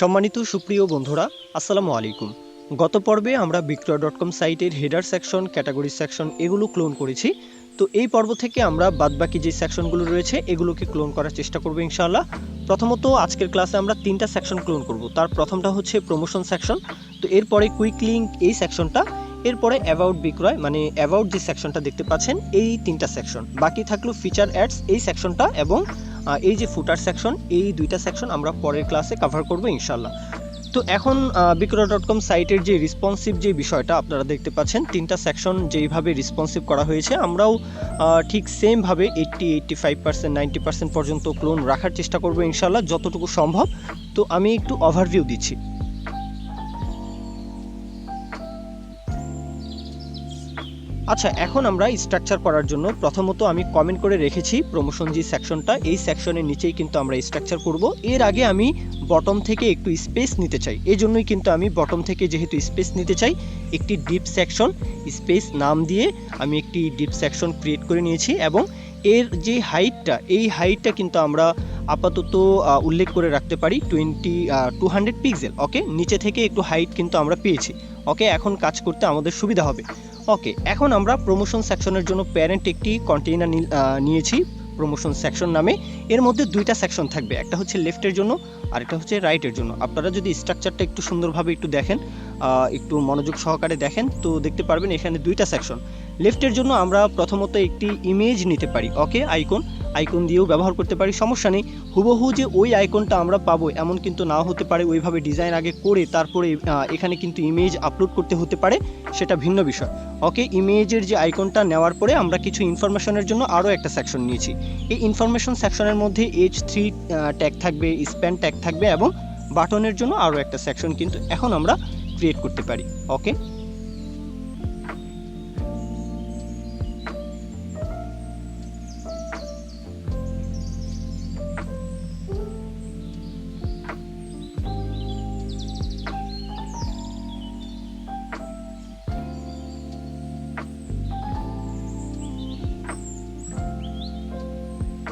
সম্মানিত সুপ্রিয় বন্ধুরা, আসসালামু আলাইকুম। গত পর্বে আমরা বিক্রয় ডট কম সাইটের হেডার সেকশন ক্যাটাগরি সেকশন এগুলো ক্লোন করেছি। তো এই পর্ব থেকে আমরা বাদবাকি যে সেকশনগুলো রয়েছে, এগুলোকে ক্লোন করার চেষ্টা করব ইনশাআল্লাহ। প্রথমত আজকের ক্লাসে আমরা তিনটা সেকশন ক্লোন করব। তার প্রথমটা হচ্ছে প্রমোশন সেকশন তো এরপরে কুইক লিঙ্ক এই সেকশনটা এরপরে অ্যাবাউট বিক্রয় মানে অ্যাবাউট যে সেকশনটা দেখতে পাচ্ছেন, এই তিনটা সেকশন বাকি থাকল ফিচার অ্যাডস এই সেকশনটা এবং এই যে ফুটার সেকশন এই দুইটা সেকশন আমরা পরের ক্লাসে কভার করব ইনশাল্লাহ তো এখন বিক্রয় ডট কম সাইটের যে রেসপন্সিভ যে বিষয়টা আপনারা দেখতে পাচ্ছেন, তিনটা সেকশন যেইভাবে রেসপন্সিভ করা হয়েছে, আমরাও ঠিক সেমভাবে eighty eighty five percent ninety percent পর্যন্ত ক্লোন রাখার চেষ্টা করব ইনশাল্লাহ যতটুকু সম্ভব। তো আমি একটু ওভারভিউ দিচ্ছি। আচ্ছা এখন আমরা স্ট্রাকচার করার জন্য প্রথমত আমি কমেন্ট করে রেখেছি প্রমোশন যে সেকশনটা এই সেকশনের নিচেই কিন্তু আমরা স্ট্রাকচার করব। এর আগে আমি বটম থেকে একটু স্পেস নিতে চাই। এই জন্যই কিন্তু আমি বটম থেকে যেহেতু স্পেস নিতে চাই, একটি ডিপ সেকশন স্পেস নাম দিয়ে আমি একটি ডিপ সেকশন ক্রিয়েট করে নিয়েছি এবং এর যে হাইটটা এই হাইটটা কিন্তু আমরা আপাতত উল্লেখ করে রাখতে পারি twenty two hundred pixel okay নিচে থেকে একটু হাইট কিন্তু আমরা পেয়েছি ওকে এখন কাজ করতে আমাদের সুবিধা হবে। ওকে এখন আমরা প্রমোশন সেকশনের জন্য প্যারেন্ট একটি কন্টেইনার নিয়েছি প্রমোশন সেকশন নামে। এর মধ্যে দুইটা সেকশন থাকবে, একটা হচ্ছে লেফটের জন্য আর একটা হচ্ছে রাইটের জন্য। আপনারা যদি স্ট্রাকচারটা একটু সুন্দরভাবে একটু দেখেন একটু মনোযোগ সহকারে দেখেন। তো দেখতে পারবেন এখানে দুইটা সেকশন লেফটের জন্য আমরা প্রথমত একটি ইমেজ নিতে পারি। ওকে আইকন আইকন দিয়েও ব্যবহার করতে পারি, সমস্যা নেই। হুবহু যে ওই আইকনটা আমরা পাবো, এমন কিন্তু নাও হতে পারে। ওইভাবে ডিজাইন আগে করে তারপরে এখানে কিন্তু ইমেজ আপলোড করতে হতে পারে, সেটা ভিন্ন বিষয়। ওকে ইমেজের যে আইকনটা নেওয়ার পরে আমরা কিছু ইনফরমেশনের জন্য আরও একটা সেকশন নিয়েছি। এই ইনফরমেশন সেকশনের মধ্যে এইচ থ্রি ট্যাগ থাকবে স্প্যান ট্যাগ থাকবে এবং বাটনের জন্য আরও একটা সেকশন কিন্তু এখন আমরা ক্রিয়েট করতে পারি ওকে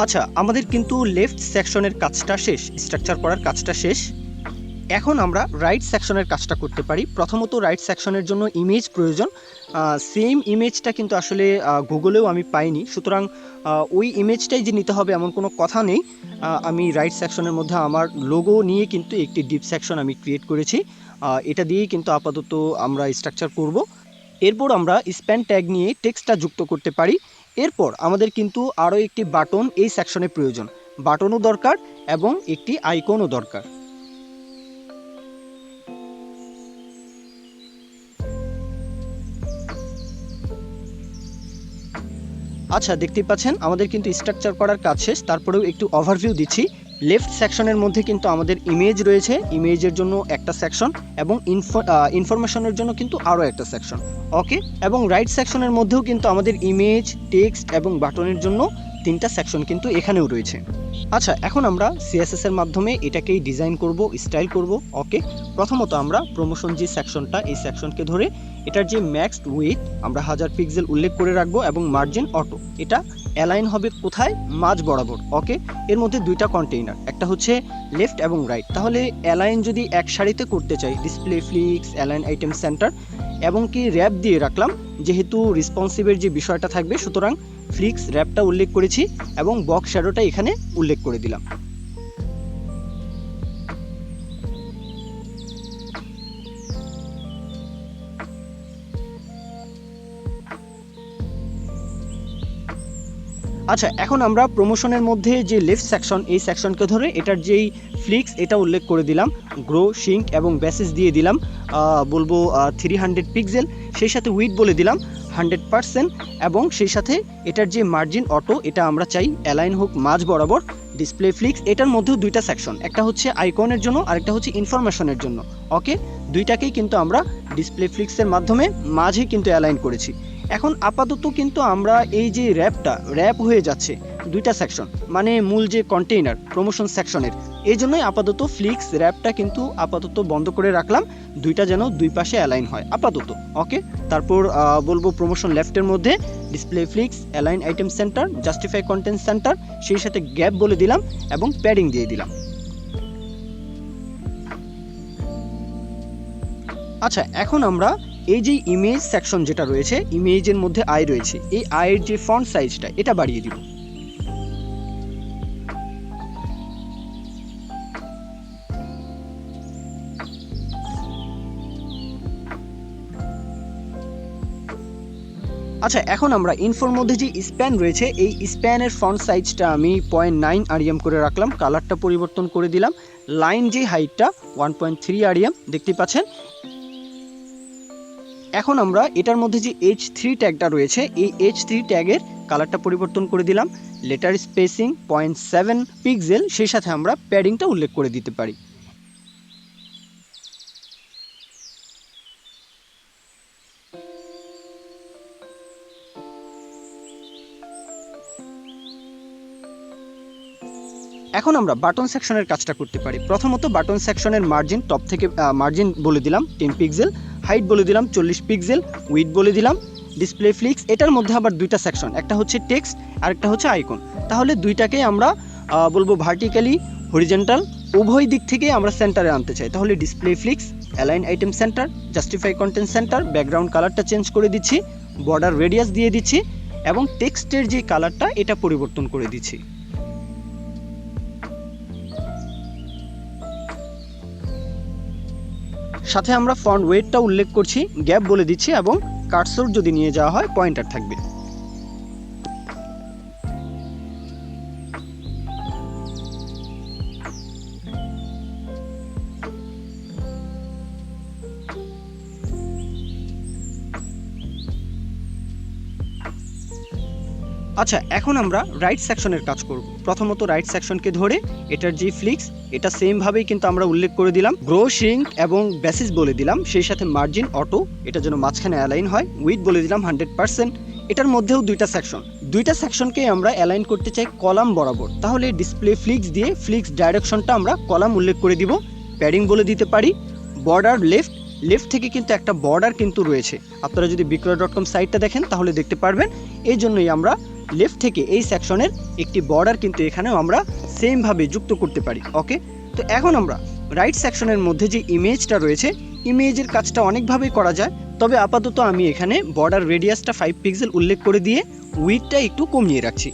আচ্ছা আমাদের কিন্তু লেফট সেকশনের কাজটা শেষ স্ট্রাকচার করার কাজটা শেষ। এখন আমরা রাইট সেকশনের কাজটা করতে পারি। প্রথমত রাইট সেকশনের জন্য ইমেজ প্রয়োজন। সেম ইমেজটা কিন্তু আসলে গুগলেও আমি পাইনি। সুতরাং ওই ইমেজটাই যে নিতে হবে এমন কোনো কথা নেই। আমি রাইট সেকশনের মধ্যে আমার লোগো নিয়ে কিন্তু একটি ডিপ সেকশন আমি ক্রিয়েট করেছি। এটা দিয়েই কিন্তু আপাতত আমরা স্ট্রাকচার করব। এরপর আমরা স্প্যান ট্যাগ নিয়ে টেক্সটটা যুক্ত করতে পারি। এরপর আমাদের কিন্তু আরও একটি বাটন এই সেকশনে প্রয়োজন। বাটনও দরকার এবং একটি আইকনও দরকার। আচ্ছা দেখতে পাচ্ছেন, আমাদের কিন্তু স্ট্রাকচার করার কাজ শেষ, তারপরেও একটু ওভারভিউ দিচ্ছি। লেফট সেকশনের মধ্যে কিন্তু আমাদের ইমেজ রয়েছে ইমেজের জন্য একটা সেকশন এবং ইনফরমেশনের জন্য কিন্তু আরও একটা সেকশন ওকে এবং রাইট সেকশনের মধ্যেও কিন্তু আমাদের ইমেজ টেক্সট এবং বাটনের জন্য তিনটা সেকশন কিন্তু এখানেও রয়েছে। আচ্ছা এখন আমরা সিএসএস এর মাধ্যমে এটাকেই ডিজাইন করব স্টাইল করব। ওকে প্রথমত আমরা প্রমোশন যে সেকশনটা এই সেকশনকে ধরে এটার যে ম্যাক্সড উইথ আমরা হাজার পিক্সেল উল্লেখ করে রাখব এবং মার্জিন অটো এটা অ্যালাইন হবে কোথায়? মাঝ বরাবর। ওকে এর মধ্যে দুইটা কন্টেইনার একটা হচ্ছে লেফট এবং রাইট তাহলে অ্যালাইন যদি এক সারিতে করতে চাই display flex align item centre এবং কি র্যাপ দিয়ে রাখলাম, যেহেতু রেসপন্সিভের যে বিষয়টা থাকবে, সুতরাং ফ্লিক্স র্যাপটা উল্লেখ করেছি এবং বক্স শ্যাডোটা এখানে উল্লেখ করে দিলাম। আচ্ছা এখন আমরা প্রমোশনের মধ্যে যে লেফট সেকশন এই সেকশনকে ধরে এটার যেই ফ্লিক্স এটা উল্লেখ করে দিলাম গ্রো শিঙ্ক এবং ব্যাসেস দিয়ে দিলাম বলব থ্রি হান্ড্রেড পিক্সেল সেই সাথে উইথ বলে দিলাম হান্ড্রেড পার্সেন্ট এবং সেই সাথে এটার যে মার্জিন অটো এটা আমরা চাই অ্যালাইন হোক মাঝ বরাবর ডিসপ্লে ফ্লিক্স এটার মধ্যেও দুইটা সেকশন একটা হচ্ছে আইকনের জন্য, আরেকটা হচ্ছে ইনফরমেশনের জন্য ওকে দুইটাকেই কিন্তু আমরা ডিসপ্লে ফ্লিক্সের মাধ্যমে মাঝে কিন্তু অ্যালাইন করেছি। এখন আপাতত কিন্তু আমরা এই যে র্যাপটা, র্যাপ হয়ে যাচ্ছে দুইটা সেকশন মানে মূল যে কন্টেইনার প্রমোশন সেকশনের এই জন্যই আপাতত ফ্লিক্স র্যাপটা কিন্তু আপাতত বন্ধ করে রাখলাম, দুইটা যেন দুই পাশে অ্যালাইন হয়, আপাতত ওকে তারপর বলব প্রমোশন লেফটের মধ্যে display flex align item centre justify content centre সেই সাথে গ্যাপ বলে দিলাম এবং প্যাডিং দিয়ে দিলাম। আচ্ছা এখন আমরা এই যে ইমেজ সেকশন যেটা রয়েছে ইমেজের মধ্যে আই রয়েছে, এই আয়ের যে ফন্ট সাইজটা এটা বাড়িয়ে দিব। আচ্ছা এখন আমরা ইনফোর মধ্যে যে স্প্যান রয়েছে, এই স্প্যানের ফন্ট সাইজটা আমি পয়েন্ট নাইন আরিয়াম করে রাখলাম কালারটা পরিবর্তন করে দিলাম। লাইন যে হাইটটা ওয়ান পয়েন্ট থ্রি আরিয়াম দেখতে পাচ্ছেন? এখন আমরা এটার মধ্যে যে এইচ থ্রি ট্যাগটা রয়েছে, এই এইচ থ্রি ট্যাগের কালারটা পরিবর্তন করে দিলাম। Letter spacing point seven pixel সেই সাথে আমরা প্যাডিংটা উল্লেখ করে দিতে পারি। এখন আমরা বাটন সেকশনের কাজটা করতে পারি। প্রথমত বাটন সেকশনের মার্জিন টপ থেকে মার্জিন বলে দিলাম টেন পিক্সেল হাইট বলে দিলাম, চল্লিশ পিক্সেল উইথ বলে দিলাম ডিসপ্লে ফ্লিক্স এটার মধ্যে আবার দুইটা সেকশন একটা হচ্ছে টেক্সট আর একটা হচ্ছে আইকন তাহলে দুইটাকে আমরা বলব ভার্টিক্যালি হরিজেন্টাল উভয় দিক থেকে আমরা সেন্টারে আনতে চাই। তাহলে display flex align item centre justify content centre background কালারটা চেঞ্জ করে দিচ্ছি বর্ডার রেডিয়াস দিয়ে দিচ্ছি, এবং টেক্সটের যে কালারটা এটা পরিবর্তন করে দিচ্ছি। সাথে আমরা ফ্রন্ট ওয়েটটা উল্লেখ করছি গ্যাপ বলে দিচ্ছি এবং কাটসোর যদি নিয়ে যাওয়া হয় পয়েন্টার থাকবে। আচ্ছা এখন আমরা রাইট সেকশনের কাজ করব। প্রথমত রাইট সেকশনকে ধরে, এটার যে ফ্লিক্স এটা সেম ভাবেই কিন্তু আমরা উল্লেখ করে দিলাম। গ্রো এবং বেসিস বলে দিলাম, সেই সাথে মার্জিন অটো এটা যেন মাঝখানে অ্যালাইন হয় উইথ বলে দিলাম হান্ড্রেড পার্সেন্ট এটার মধ্যেও দুইটা সেকশন দুইটা সেকশনকে আমরা অ্যালাইন করতে চাই কলাম বরাবর। তাহলে ডিসপ্লে ফ্লিক্স দিয়ে ফ্লিক্স ডাইরেকশনটা আমরা কলাম উল্লেখ করে দিব। প্যাডিং বলে দিতে পারি। বর্ডার লেফট লেফট থেকে কিন্তু একটা বর্ডার কিন্তু রয়েছে। আপনারা যদি বিক্রয় ডট কম সাইটটা দেখেন, তাহলে দেখতে পারবেন। এই জন্যই আমরা লেফট থেকে এই সেকশনের একটি বর্ডার কিন্তু এখানেও আমরা সেমভাবে যুক্ত করতে পারি ওকে তো এখন আমরা রাইট সেকশনের মধ্যে যে ইমেজটা রয়েছে ইমেজের কাজটা অনেকভাবেই করা যায়, তবে আপাতত আমি এখানে বর্ডার রেডিয়াসটা ফাইভ পিক্সেল উল্লেখ করে দিয়ে উইথটা একটু কমিয়ে রাখছি।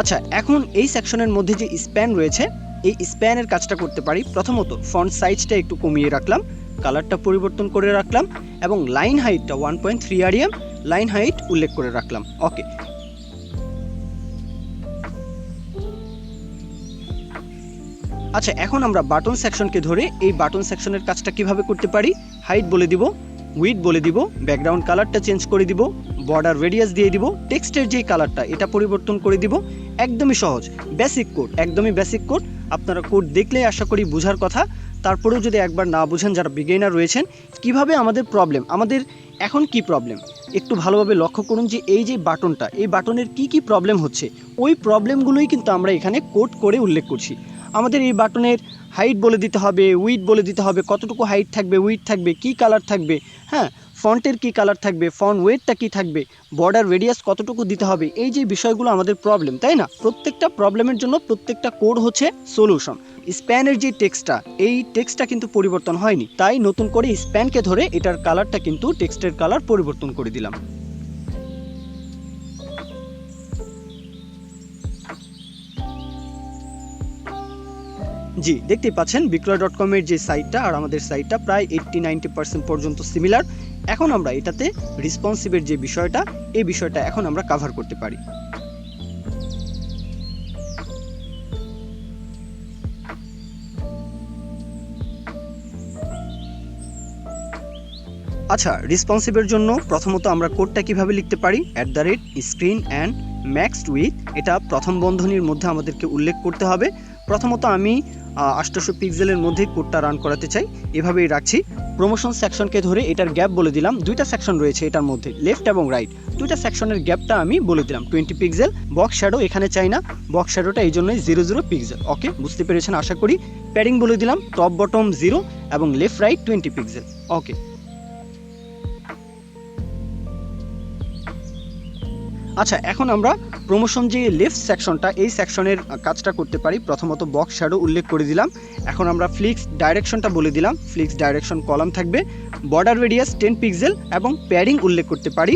আচ্ছা এখন এই সেকশনের মধ্যে যে স্প্যান রয়েছে, এই স্প্যানের কাজটা করতে পারি, প্রথমত ফন্ট সাইজটা একটু কমিয়ে রাখলাম কালারটা পরিবর্তন করে রাখলাম এবং লাইন হাইটটা ওয়ান পয়েন্ট থ্রি আরিয়াম লাইন হাইট উল্লেখ করে রাখলাম। ওকে। আচ্ছা এখন আমরা বাটন সেকশনকে ধরে এই বাটন সেকশনের কাজটা কীভাবে করতে পারি? হাইট বলে দিব, উইথ বলে দিব, ব্যাকগ্রাউন্ড কালারটা চেঞ্জ করে দিব, বর্ডার রেডিয়াস দিয়ে দিব, টেক্সটের যে কালারটা, এটা পরিবর্তন করে দিব। একদমই সহজ বেসিক কোড একদমই বেসিক কোড আপনারা কোড দেখলেই আশা করি বোঝার কথা। তারপরেও যদি একবার না বুঝেন যারা বিগেনার রয়েছেন, কীভাবে আমাদের প্রবলেম আমাদের এখন কি প্রবলেম একটু ভালোভাবে লক্ষ্য করুন যে এই যে বাটনটা, এই বাটনের কি কি প্রবলেম হচ্ছে? ওই প্রবলেমগুলোই কিন্তু আমরা এখানে কোড করে উল্লেখ করছি। আমাদের এই বাটনের হাইট বলে দিতে হবে উইথ বলে দিতে হবে, কতটুকু হাইট থাকবে উইথ থাকবে, কি কালার থাকবে হ্যাঁ? ফন্টের কি কালার থাকবে ফন্ট ওয়েটটা কি থাকবে বর্ডার রেডিয়াস কতটুকু দিতে হবে, এই যে বিষয়গুলো আমাদের প্রবলেম তাই না? প্রত্যেকটা প্রবলেমের জন্য প্রত্যেকটা কোড হচ্ছে সলিউশন স্প্যানের যে টেক্সটটা, এই টেক্সটটা কিন্তু পরিবর্তন হয়নি। তাই নতুন করে স্প্যানকে ধরে এটার কালারটা কিন্তু টেক্সটের কালার পরিবর্তন করে দিলাম। জি, দেখতেই পাচ্ছেন বিক্রয় ডট কমের যে সাইটটা আর আমাদের সাইটটা প্রায় এইট্টি নাইনটি পার্সেন্ট পর্যন্ত সিমিলার এখন আমরা এটাতে রেসপন্সিভের যে বিষয়টা, এই বিষয়টা এখন আমরা কাভার করতে পারি। আচ্ছা রেসপন্সিভের জন্য প্রথমত আমরা কোডটা কীভাবে লিখতে পারি? At the rate screen and max width এটা প্রথম বন্ধনীর মধ্যে আমাদেরকে উল্লেখ করতে হবে। প্রথমত আমি আষ্টশো পিক্সেলের মধ্যে কোডটা রান করাতে চাই। এভাবেই রাখছি। প্রমোশন সেকশনকে ধরে এটার গ্যাপ বলে দিলাম। দুইটা সেকশন রয়েছে এটার মধ্যে লেফট এবং রাইট দুইটা সেকশনের গ্যাপটা আমি বলে দিলাম টোয়েন্টি পিক্সেল বক্স শ্যাডো এখানে চাই না। বক্স শ্যাডোটা এই জন্যই জিরো জিরো পিক্সেল ওকে বুঝতে পেরেছেন? আশা করি। প্যাডিং বলে দিলাম টপ বটম জিরো এবং left right twenty pixel okay আচ্ছা এখন আমরা প্রমোশন যে লেফট সেকশনটা এই সেকশনের কাজটা করতে পারি। প্রথমত বক্স শ্যাডো উল্লেখ করে দিলাম। এখন আমরা ফ্লিক্স ডাইরেকশনটা বলে দিলাম। ফ্লিক্স ডাইরেকশন কলাম থাকবে। বর্ডার রেডিয়াস টেন পিক্সেল এবং প্যারিং উল্লেখ করতে পারি।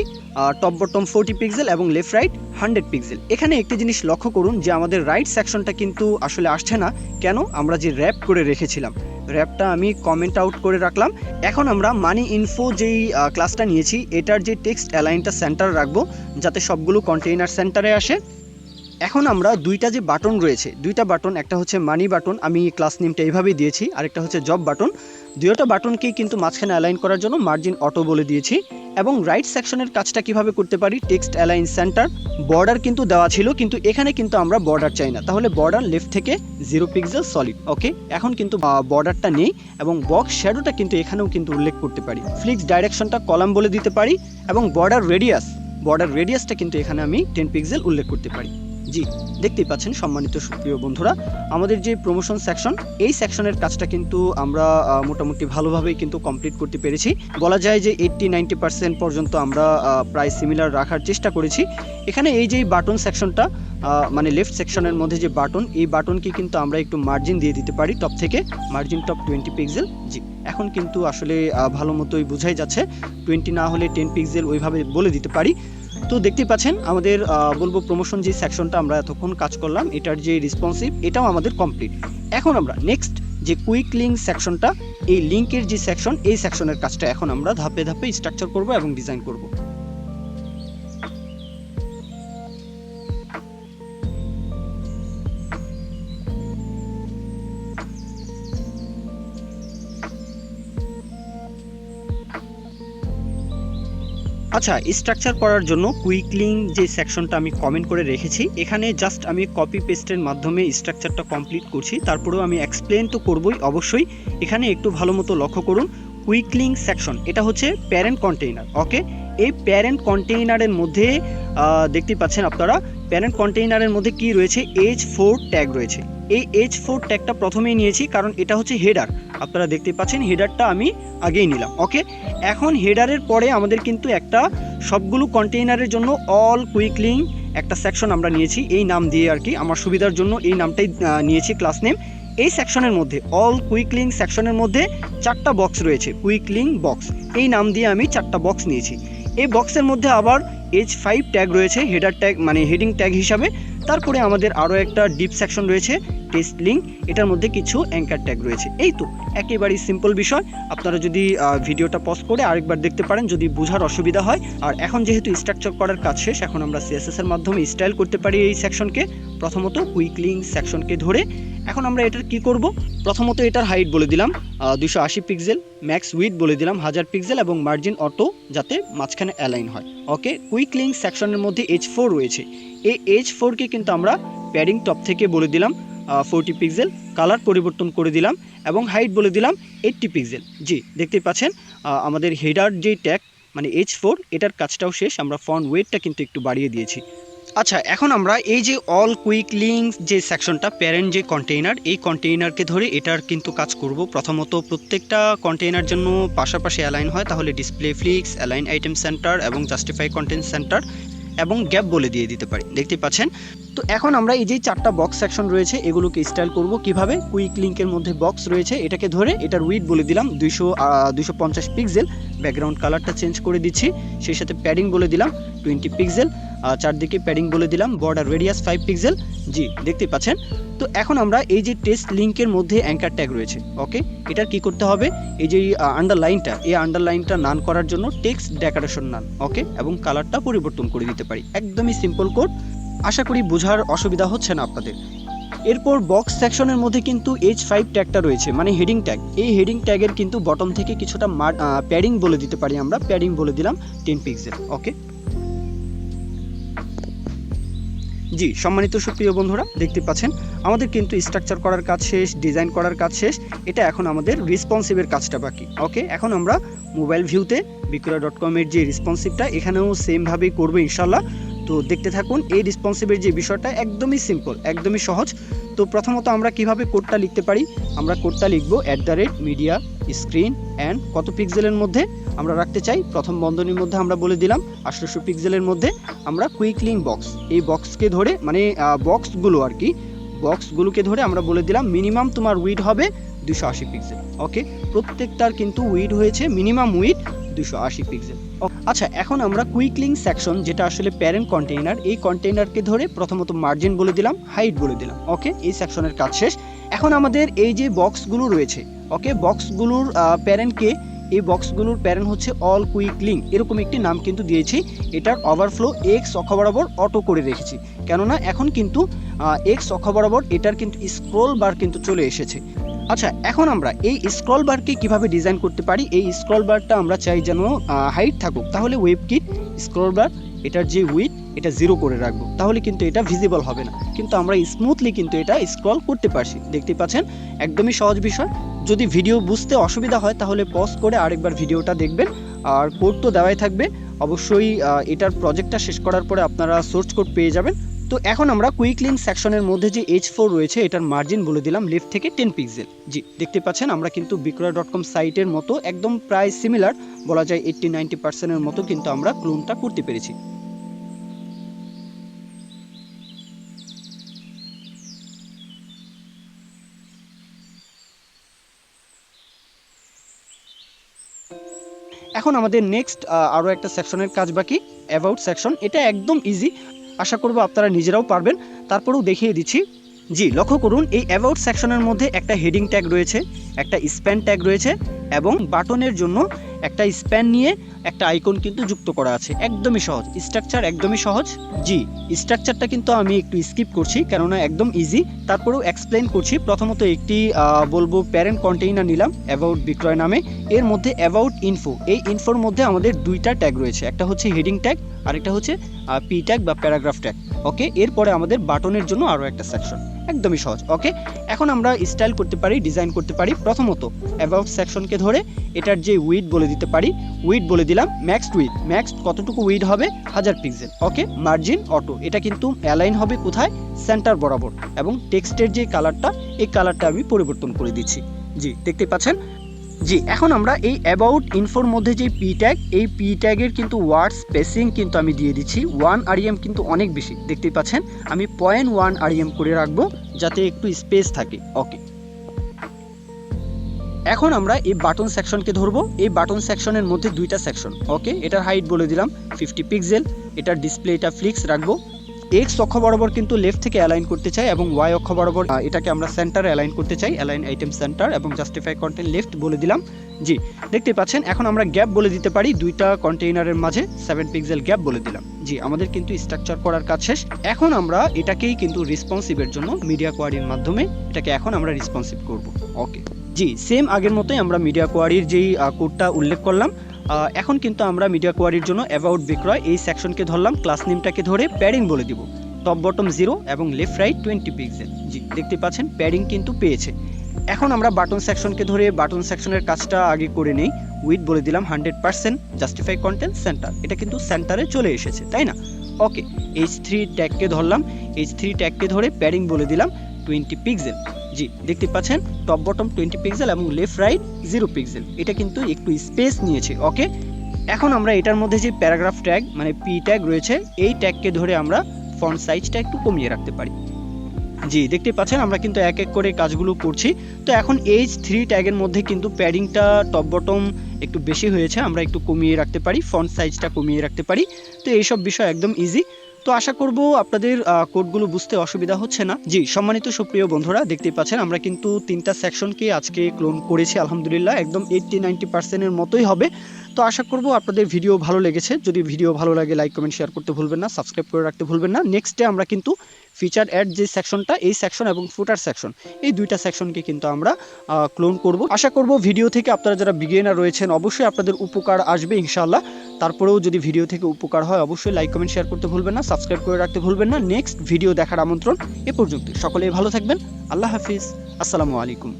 টপ বটম ফোর্টি পিক্সেল এবং লেফট রাইট হান্ড্রেড পিক্সেল এখানে একটি জিনিস লক্ষ্য করুন যে আমাদের রাইট সেকশনটা কিন্তু আসলে আসছে না। কেন? আমরা যে র্যাপ করে রেখেছিলাম। র্যাপটা আমি কমেন্ট আউট করে রাখলাম। এখন আমরা মানি ইনফো যেই ক্লাসটা নিয়েছি, এটার যে টেক্সট অ্যালাইনটা সেন্টার রাখব, যাতে সবগুলো কন্টেইনার সেন্টারে আসে। এখন আমরা দুইটা যে বাটন রয়েছে, দুইটা বাটন একটা হচ্ছে মানি বাটন আমি ক্লাস নেমটা এইভাবেই দিয়েছি, আরেকটা হচ্ছে জব বাটন দুইটা বাটনকেই কিন্তু মাঝখানে অ্যালাইন করার জন্য মার্জিন অটো বলে দিয়েছি এবং রাইট সেকশনের কাজটা কীভাবে করতে পারি? টেক্সট অ্যালাইন সেন্টার বর্ডার কিন্তু দেওয়া ছিল, কিন্তু এখানে কিন্তু আমরা বর্ডার চাই না। তাহলে বর্ডার লেফট থেকে জিরো পিক্সেল সলিড ওকে এখন কিন্তু বর্ডারটা নেই এবং বক্স শ্যাডোটা কিন্তু এখানেও কিন্তু উল্লেখ করতে পারি। ফ্লিক্স ডাইরেকশনটা কলাম বলে দিতে পারি এবং বর্ডার রেডিয়াস বর্ডার রেডিয়াসটা কিন্তু এখানে আমি টেন পিক্সেল উল্লেখ করতে পারি। জি, দেখতেই পাচ্ছেন সম্মানিত সুপ্রিয় বন্ধুরা, আমাদের যে প্রমোশন সেকশন এই সেকশনের কাজটা কিন্তু আমরা মোটামুটি ভালোভাবেই কিন্তু কমপ্লিট করতে পেরেছি। বলা যায় যে এইট্টি নাইনটি পার্সেন্ট পর্যন্ত আমরা প্রায় সিমিলার রাখার চেষ্টা করেছি। এখানে এই যে বাটন সেকশনটা মানে লেফট সেকশনের মধ্যে যে বাটন এই বাটনকে কিন্তু আমরা একটু মার্জিন দিয়ে দিতে পারি টপ থেকে মার্জিন টপ টোয়েন্টি পিক্সেল জি, এখন কিন্তু আসলে ভালো মতোই বোঝাই যাচ্ছে। টোয়েন্টি না হলে টেন পিক্সেল ওইভাবে বলে দিতে পারি। তো দেখতে পাচ্ছেন, আমাদের বলব প্রমোশন যে সেকশনটা আমরা এতক্ষণ কাজ করলাম, এটার যে রেসপন্সিভ এটাও আমাদের কমপ্লিট এখন আমরা নেক্সট যে কুইক লিঙ্ক সেকশনটা এই লিঙ্কের যে সেকশন এই সেকশনের কাজটা এখন আমরা ধাপে ধাপে স্ট্রাকচার করব এবং ডিজাইন করব। আচ্ছা স্ট্রাকচার করার জন্য কুইকলিং যে সেকশনটা আমি কমেন্ট করে রেখেছি, এখানে জাস্ট আমি কপি পেস্টের মাধ্যমে স্ট্রাকচারটা কমপ্লিট করছি, তারপরেও আমি এক্সপ্লেন তো করবই অবশ্যই। এখানে একটু ভালো মতো লক্ষ্য করুন কুইকলিং সেকশন এটা হচ্ছে প্যারেন্ট কন্টেইনার ওকে এই প্যারেন্ট কন্টেইনারের মধ্যে দেখতে পাচ্ছেন আপনারা প্যারেন্ট কন্টেইনারের মধ্যে কি রয়েছে? এইচ ফোর ট্যাগ রয়েছে। এই এইচ ফোর ট্যাগটা প্রথমেই নিয়েছি, কারণ এটা হচ্ছে হেডার আপনারা দেখতে পাচ্ছেন হেডারটা আমি আগেই নিলাম ওকে এখন হেডারের পরে আমাদের কিন্তু একটা সবগুলো কন্টেইনারের জন্য অল কুইকলিং একটা সেকশন আমরা নিয়েছি, এই নাম দিয়ে আর কি, আমার সুবিধার জন্য এই নামটাই নিয়েছি ক্লাস নেম এই সেকশনের মধ্যে অল কুইকলিং সেকশনের মধ্যে চারটা বক্স রয়েছে কুইকলিং বক্স এই নাম দিয়ে আমি চারটা বক্স নিয়েছি। এই বক্সের মধ্যে আবার এইচ ফাইভ ট্যাগ রয়েছে হেডার ট্যাগ মানে হেডিং ট্যাগ হিসাবে। তারপরে আমাদের আরও একটা ডিপ সেকশন রয়েছে টেস্ট লিঙ্ক এটার মধ্যে কিছু অ্যাঙ্কার ট্যাগ রয়েছে। এই তো, একেবারেই সিম্পল বিষয়। আপনারা যদি ভিডিওটা পজ করে আরেকবার দেখতে পারেন, যদি বোঝার অসুবিধা হয়। আর এখন যেহেতু স্ট্রাকচার করার কাজ শেষ, এখন আমরা সিএসএস এর মাধ্যমে স্টাইল করতে পারি এই সেকশনকে প্রথমত কুইকলিং সেকশনকে ধরে, এখন আমরা এটার কি করব? প্রথমত এটার হাইট বলে দিলাম দুশো আশি পিক্সেল ম্যাক্স উইথ বলে দিলাম, হাজার পিক্সেল এবং মার্জিন অটো, যাতে মাঝখানে অ্যালাইন হয়। ওকে কুইকলিং সেকশনের মধ্যে এইচ ফোর রয়েছে। এই এইচ ফোরকে কিন্তু আমরা প্যাডিং টপ থেকে বলে দিলাম ফোরটি পিক্সেল কালার পরিবর্তন করে দিলাম এবং হাইট বলে দিলাম এইটটি পিক্সেল জি, দেখতেই পাচ্ছেন আমাদের হেডার যেই ট্যাগ মানে এইচ ফোর এটার কাজটাও শেষ, আমরা ফ্রন্ট ওয়েটটা কিন্তু একটু বাড়িয়ে দিয়েছি। আচ্ছা এখন আমরা এই যে অল কুইক লিঙ্ক যে সেকশনটা প্যারেন্ট যে কন্টেইনার এই কন্টেইনারকে ধরে এটার কিন্তু কাজ করব। প্রথমত প্রত্যেকটা কন্টেইনার জন্য পাশাপাশি অ্যালাইন হয়, তাহলে display flex align item centre এবং জাস্টিফাই কন্টেন্ট সেন্টার এবং গ্যাপ বলে দিয়ে দিতে পারি। দেখতে পাচ্ছেন? তো এখন আমরা এই যে চারটা বক্স সেকশন রয়েছে, এগুলোকে স্টাইল করব কীভাবে? কুইক লিঙ্কের মধ্যে বক্স রয়েছে, এটাকে ধরে এটার উইথ বলে দিলাম, দুইশো দুইশো পঞ্চাশ পিক্সেল ব্যাকগ্রাউন্ড কালারটা চেঞ্জ করে দিচ্ছি, সেই সাথে প্যাডিং বলে দিলাম টোয়েন্টি পিক্সেল চারদিকে প্যাডিং বলে দিলাম বর্ডার রেডিয়াস ফাইভ পিক্সেল জি দেখতে পাচ্ছেন। তো এখন আমরা এই যে টেস্ট লিঙ্কের মধ্যে অ্যাঙ্কার ট্যাগ রয়েছে ওকে এটার কি করতে হবে? এই যে আন্ডারলাইনটা এই আন্ডারলাইনটা নান করার জন্য টেক্সট ডেকোরেশন নান ওকে এবং কালারটা পরিবর্তন করে দিতে পারি। একদমই সিম্পল কোড আশা করি বোঝার অসুবিধা হচ্ছে না আপনাদের। এরপর বক্স সেকশনের মধ্যে কিন্তু এইচ ফাইভ ট্যাগটা রয়েছে মানে হেডিং ট্যাগ এই হেডিং ট্যাগের কিন্তু বটম থেকে কিছুটা প্যাডিং বলে দিতে পারি আমরা। প্যাডিং বলে দিলাম টেন পিক্সেল ওকে জি, সম্মানিত সুপ্রিয় বন্ধুরা, দেখতে পাচ্ছেন, আমাদের কিন্তু স্ট্রাকচার করার কাজ শেষ ডিজাইন করার কাজ শেষ, এটা এখন আমাদের রেসপন্সিভের কাজটা বাকি ওকে এখন আমরা মোবাইল ভিউতে বিক্রয় ডট কমের যে রেসপন্সিভটা এখানেও সেমভাবেই করব ইনশাল্লাহ তো দেখতে থাকুন, এই রেসপন্সিভের যে বিষয়টা, একদমই সিম্পল একদমই সহজ। তো প্রথমত আমরা কীভাবে কোডটা লিখতে পারি? আমরা কোডটা লিখব at the rate media screen and কত পিক্সেলের মধ্যে আমরা রাখতে চাই? প্রথম বন্ধনীর মধ্যে আমরা বলে দিলাম আঠারোশো পিক্সেলের মধ্যে আমরা কুইকলিং বক্স এই বক্সকে ধরে মানে বক্সগুলো আর কি বক্সগুলোকে ধরে আমরা বলে দিলাম মিনিমাম তোমার উইড হবে দুশো আশি পিক্সেল ওকে প্রত্যেকটার কিন্তু উইড হয়েছে মিনিমাম উইড দুশো আশি পিক্সেল আচ্ছা এখন আমরা কুইকলিং সেকশন যেটা আসলে প্যারেন্ট কন্টেইনার এই কন্টেইনারকে ধরে প্রথমত মার্জিন বলে দিলাম হাইট বলে দিলাম ওকে এই সেকশনের কাজ শেষ। এখন আমাদের এই যে বক্সগুলো রয়েছে ওকে বক্সগুলোর প্যারেন্টকে এই বক্সগুলোর প্যারেন্ট হচ্ছে অল কুইক লিঙ্ক এরকম একটি নাম কিন্তু দিয়েছি, এটার ওভারফ্লো এক্স অক্ষ বরাবর অটো করে রেখেছি। কেননা এখন কিন্তু এক্স অক্ষ বরাবর এটার কিন্তু স্ক্রোল বার কিন্তু চলে এসেছে। আচ্ছা এখন আমরা এই স্ক্রল বারকে কীভাবে ডিজাইন করতে পারি? এই স্ক্রল বারটা আমরা চাই যেন হাইট থাকুক। তাহলে ওয়েব কিট স্ক্রল বার এটার যে উইথ এটা জিরো করে রাখব। তাহলে কিন্তু এটা ভিজিবল হবে না। কিন্তু আমরা স্মুথলি কিন্তু এটা স্ক্রল করতে পারছি। দেখতে পাচ্ছেন? একদমই সহজ বিষয়। যদি ভিডিও বুঝতে অসুবিধা হয়, তাহলে পজ করে আরেকবার ভিডিওটা দেখবেন। আর কোড তো দেওয়াই থাকবে। অবশ্যই এটার প্রজেক্টটা শেষ করার পরে আপনারা সোর্স কোড পেয়ে যাবেন। তো এখন আমরা কুইকলিন সেকশনের মধ্যে যে এইচ ফোর রয়েছে, এটার মার্জিন বলে দিলাম লেফট থেকে টেন পিক্সেল জি, দেখতে পাচ্ছেন আমরা কিন্তু বিক্রয় ডট কম সাইটের মতো একদম প্রায় সিমিলার বলা যায় এইট্টি নাইনটি পার্সেন্টের মতো কিন্তু আমরা ক্লোনটা করতে পেরেছি। এখন আমাদের নেক্সট আরও একটা সেকশনের কাজ বাকি অ্যাবাউট সেকশন এটা একদম ইজি আশা করব আপনারা নিজেরাও পারবেন। তারপরেও দেখিয়ে দিচ্ছি। জি, লক্ষ্য করুন, এই অ্যাবাউট সেকশনের মধ্যে একটা হেডিং ট্যাগ রয়েছে, একটা স্প্যান ট্যাগ রয়েছে এবং বাটনের জন্য একটা স্প্যান নিয়ে একটা আইকন কিন্তু যুক্ত করা আছে। একদমই সহজ। স্ট্রাকচার একদমই সহজ। জি স্ট্রাকচারটা কিন্তু আমি একটু স্কিপ করছি, কেননা একদম ইজি তারপরেও এক্সপ্লেন করছি। প্রথমত একটি বলব প্যারেন্ট কন্টেইনার নিলাম অ্যাবাউট বিক্রয় নামে। এর মধ্যে অ্যাবাউট ইনফো এই ইনফোর মধ্যে আমাদের দুইটা ট্যাগ রয়েছে। একটা হচ্ছে হেডিং ট্যাগ আর একটা হচ্ছে পি ট্যাগ বা প্যারাগ্রাফ ট্যাগ ওকে এরপরে আমাদের বাটনের জন্য আরও একটা সেকশন একদমই সহজ। ওকে এখন আমরা স্টাইল করতে পারি ডিজাইন করতে পারি। প্রথমত অ্যাবাউট সেকশনকে ধরে এটার যে উইড বলে দিতে পারি উইড বলে দিলাম ম্যাক্স উইড ম্যাক্স কতটুকু উইড হবে? হাজার পিক্সেল ওকে মার্জিন অটো এটা কিন্তু অ্যালাইন হবে কোথায়? সেন্টার বরাবর। এবং টেক্সটের যে কালারটা এই কালারটা আমি পরিবর্তন করে দিচ্ছি। জি, দেখতে পাচ্ছেন? জি, এখন আমরা এই অ্যাবাউট ইনফোর মধ্যে যে পি ট্যাগ এই পি ট্যাগের কিন্তু ওয়ার্ড স্পেসিং কিন্তু আমি দিয়ে দিচ্ছি। ওয়ান আরইএম কিন্তু অনেক বেশি, দেখতেই পাচ্ছেন? আমি পয়েন্ট ওয়ান আরইএম করে রাখব, যাতে একটু স্পেস থাকে। ওকে এখন আমরা এই বাটন সেকশনকে ধরবো। এই বাটন সেকশনের মধ্যে দুইটা সেকশন ওকে এটার হাইট বলে দিলাম ফিফটি পিক্সেল এটার ডিসপ্লেটা ফ্লিক্স রাখব। এক্স অক্ষ বরাবর কিন্তু লেফট থেকে অ্যালাইন করতে চাই এবং ওয়াই অক্ষ বরাবর এটাকে আমরা সেন্টারে অ্যালাইন করতে চাই অ্যালাইন আইটেম সেন্টার এবং জাস্টিফাই কন্টেন্ট লেফট বলে দিলাম। জি, দেখতে পাচ্ছেন, এখন আমরা গ্যাপ বলে দিতে পারি দুইটা কন্টেইনারের মাঝে সেভেন পিক্সেল গ্যাপ বলে দিলাম। জি, আমাদের কিন্তু স্ট্রাকচার করার কাজ শেষ। এখন আমরা এটাকেই কিন্তু রেসপন্সিভের জন্য মিডিয়া কোয়ারির মাধ্যমে এটাকে এখন আমরা রেসপন্সিভ করব। ওকে জি সেম আগের মতোই আমরা মিডিয়া কোয়ারির যেই কোডটা উল্লেখ করলাম এখন কিন্তু আমরা মিডিয়া কোয়ারির জন্য অ্যাবাউট বিক্রয় এই সেকশনকে ধরলাম, ক্লাস নেমটাকে ধরে প্যাডিং বলে দিব। টপ বটম জিরো এবং লেফট রাইট টোয়েন্টি পিক্সেল। জি, দেখতে পাচ্ছেন, প্যাডিং কিন্তু পেয়েছে। এখন আমরা বাটন সেকশনকে ধরে বাটন সেকশনের কাজটা আগে করে নেই। উইথ বলে দিলাম hundred percent justify content centre. এটা কিন্তু সেন্টারে চলে এসেছে, তাই না? ওকে, এইচ থ্রি ট্যাগকে ধরলাম। এইচ থ্রি ট্যাগকে ধরে প্যাডিং বলে দিলাম টোয়েন্টি পিক্সেল। জি, দেখতে পাচ্ছেন টপ বটম টোয়েন্টি পিক্সেল এবং লেফট রাইট জিরো পিক্সেল এটা কিন্তু একটু স্পেস নিয়েছে ওকে এখন আমরা এটার মধ্যে যে প্যারাগ্রাফ ট্যাগ মানে পি ট্যাগ রয়েছে, এই ট্যাগকে ধরে আমরা ফন্ট সাইজটা একটু কমিয়ে রাখতে পারি। জি, দেখতে পাচ্ছেন, আমরা কিন্তু এক এক করে কাজগুলো করছি। তো এখন এইচ থ্রি ট্যাগের মধ্যে কিন্তু প্যাডিংটা টপ বটম একটু বেশি হয়েছে, আমরা একটু কমিয়ে রাখতে পারি ফন্ট সাইজটা কমিয়ে রাখতে পারি। তো এইসব বিষয় একদম ইজি তো আশা করব আপনাদের কোডগুলো বুঝতে অসুবিধা হচ্ছে না। জি, সম্মানিত সুপ্রিয় বন্ধুরা, দেখতেই পাচ্ছেন, আমরা কিন্তু তিনটা সেকশনকে আজকে ক্লোন করেছি, আলহামদুলিল্লাহ, একদম এইটটি নাইনটি পার্সেন্টের মতোই হবে। তো আশা করব আপনাদের ভিডিও ভালো লেগেছে। যদি ভিডিও ভালো লাগে লাইক কমেন্ট শেয়ার করতে ভুলবেন না সাবস্ক্রাইব করে রাখতে ভুলবেন না। নেক্সটে আমরা কিন্তু ফিচার অ্যাড যে সেকশনটা এই সেকশন এবং ফুটার সেকশন এই দুইটা সেকশনকে কিন্তু আমরা ক্লোন করব। আশা করব ভিডিও থেকে আপনারা যারা বিগিনার রয়েছেন, অবশ্যই আপনাদের উপকার আসবে ইনশাআল্লাহ। তারপরেও যদি ভিডিও থেকে উপকার হয়, অবশ্যই লাইক কমেন্ট শেয়ার করতে ভুলবেন না সাবস্ক্রাইব করে রাখতে ভুলবেন না। নেক্সট ভিডিও দেখার আমন্ত্রণ এ পর্যন্ত সকলেই ভালো থাকবেন। আল্লাহ হাফিজ। আসসালামু আলাইকুম।